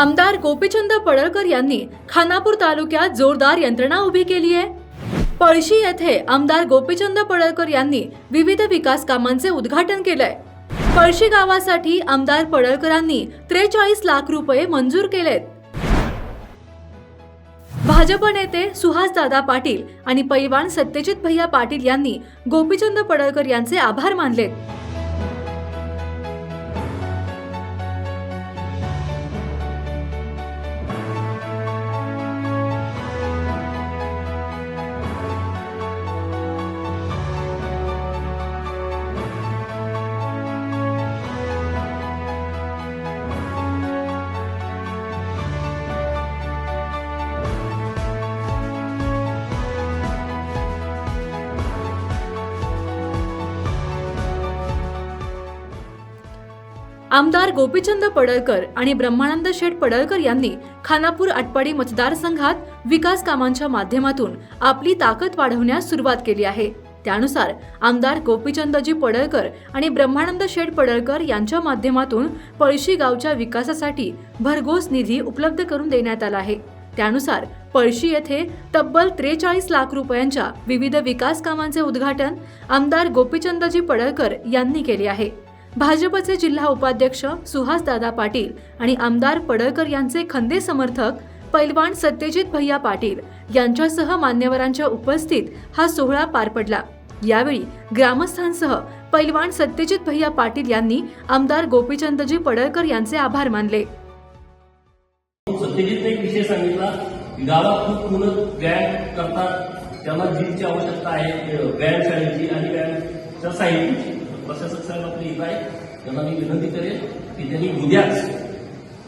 आमदार गोपीचंद पडळकर यांनी खानापूर तालुक्यात जोरदार यंत्रणा उभी केली आहे. पळशी येथे आमदार गोपीचंद पडळकर यांनी विविध विकास कामांचे उद्घाटन केलंय. पळशी गावासाठी आमदार पडळकरांनी त्रेचाळीस लाख रुपये मंजूर केलेत. भाजप नेते सुहासदादा पाटील आणि पैलवान सत्यजित भैया पाटील यांनी गोपीचंद पडळकर यांचे आभार मानलेत. आमदार गोपीचंद पडळकर आणि ब्रह्मानंद शेठ पडळकर यांनी खानापूर आटपाडी मतदारसंघात विकास कामांच्या माध्यमातून आपली ताकद वाढवण्यास सुरुवात केली आहे. त्यानुसार आमदार गोपीचंदजी पडळकर आणि ब्रह्मानंद शेठ पडळकर यांच्या माध्यमातून पळशी गावच्या विकासासाठी भरघोस निधी उपलब्ध करून देण्यात आला आहे. त्यानुसार पळशी येथे तब्बल त्रेचाळीस लाख रुपयांच्या विविध विकास कामांचे उद्घाटन आमदार गोपीचंदजी पडळकर यांनी केले आहे. भाजपचे जिल्हा उपाध्यक्ष सुहासदादा पाटील आणि आमदार पडळकर यांचे खंदे समर्थक पैलवान सत्यजित भैया पाटील यांच्यासह मान्यवरांच्या उपस्थित हा सोहळा पार पडला. यावेळी ग्रामस्थांसह पैलवान सत्यजित भैया पाटील यांनी आमदार गोपीचंदजी पडळकर यांचे आभार मानले. एक विषय सांगितला. गावात खूप मुलं व्यायाम करतात. त्यांना जिमची आवश्यकता आहे व्यायामशाळेची आणि व्यायामच्या साहित्याची. प्रशासक साहेब आपले इथं आहे त्यांना मी विनंती करेन की त्यांनी उद्याच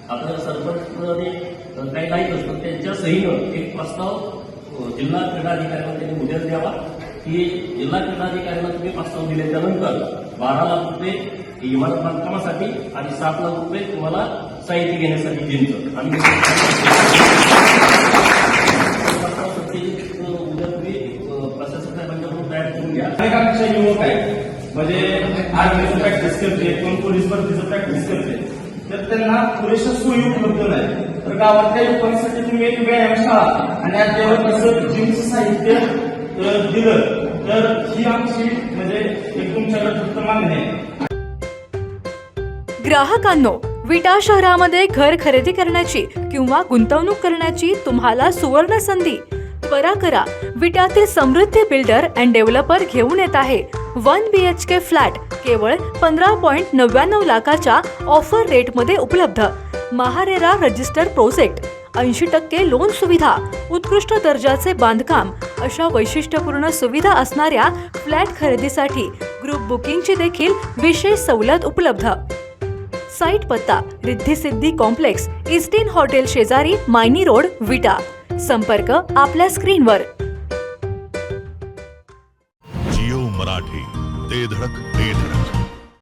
आपल्या सरपंचने काही नाही असतं त्यांच्या सहीनं एक प्रस्ताव जिल्हा क्रीडाधिकाऱ्यांना त्यांनी उद्याच द्यावा. की जिल्हा क्रीडाधिकाऱ्यांना तुम्ही प्रस्ताव दिल्याच्या त्यानंतर बारा लाख रुपये इमारत बांधकामासाठी आणि सात लाख रुपये तुम्हाला साहित्य घेण्यासाठी जिमचं आणि प्रस्ताव उद्या तुम्ही प्रशासक साहेबांच्याकडून तयार करून घ्या. अनेकांचे युवक आहे. म्हणजे आर्मीचं प्रॅक्टिस करते कोण पोलीस भरतीचं प्रॅक्टिस करते तर त्यांना पुरेशा सोयी उपलब्ध नाही. तर गावातल्या युवकांसाठी तुम्ही एक व्यायामशाळा आणि अद्यावत असं जिमचं साहित्य दिलं तर ही आमची म्हणजे एक तुमच्याकडे फक्त मागणी आहे. ग्राहकांनो विटा शहरामध्ये घर खरेदी करण्याची किंवा गुंतवणूक करण्याची तुम्हाला सुवर्ण संधी. त्वरा करा विटातील समृद्धी बिल्डर अँड डेव्हलपर घेऊन येत आहे. One B H K flat केवळ पंधरा पॉईंट नव्याण्णव लाखाच्या ऑफर रेटमध्ये उपलब्ध. महारेरा रजिस्टर प्रोजेक्ट ऐंशी टक्के लोन सुविधा उत्कृष्ट दर्जाचे बांधकाम अशा वैशिष्ट्यपूर्ण सुविधा असणाऱ्या फ्लॅट खरेदीसाठी ग्रुप बुकिंगची देखील विशेष सवलत उपलब्ध. साईट पत्ता रिद्धी सिद्धी कॉम्प्लेक्स इस्टीन हॉटेल शेजारी मायनी रोड विटा. संपर्क आपल्या स्क्रीनवर. जिओ मराठी. ते धडक ते धडक